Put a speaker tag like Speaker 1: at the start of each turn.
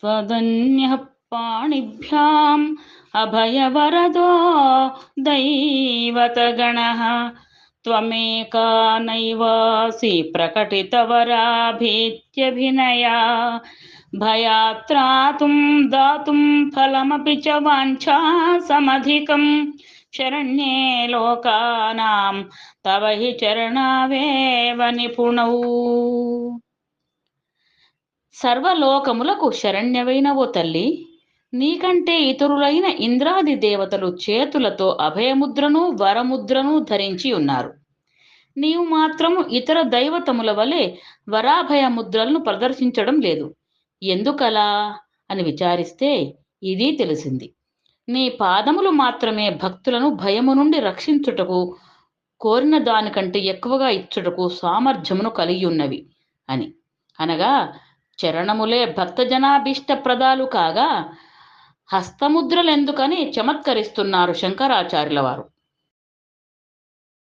Speaker 1: त्वदन्यः पाणिभ्याम् अभयवरदो दैवतगणः। त्वमेका नैवासि प्रकटितवराभीत्यभिनया। भयात् त्रातुं दातुं फलमपि च वाञ्छा समधिकम् शरण्ये लोकानां तव हि चरणावेव निपुणौ। సర్వలోకములకు శరణ్యవైన ఓ తల్లి. నీకంటే ఇతరులైన ఇంద్రాది దేవతలు చేతులతో అభయముద్రను వరముద్రను ధరించి ఉన్నారు. నీవు మాత్రము ఇతర దైవతముల వలె వరాభయ ముద్రలను ప్రదర్శించడం లేదు. ఎందుకలా? అని విచారిస్తే ఇది తెలిసింది. నీ పాదములు మాత్రమే భక్తులను భయము నుండి రక్షించుటకు కోరిన దానికంటే ఎక్కువగా ఇచ్చుటకు సామర్థ్యమును కలిగి ఉన్నవి అని. అనగా చరణములే భక్తజనాభీష్ట ప్రదాలు కాగా హస్తముద్రలెందుకని చమత్కరిస్తున్నారు శంకరాచార్యుల వారు.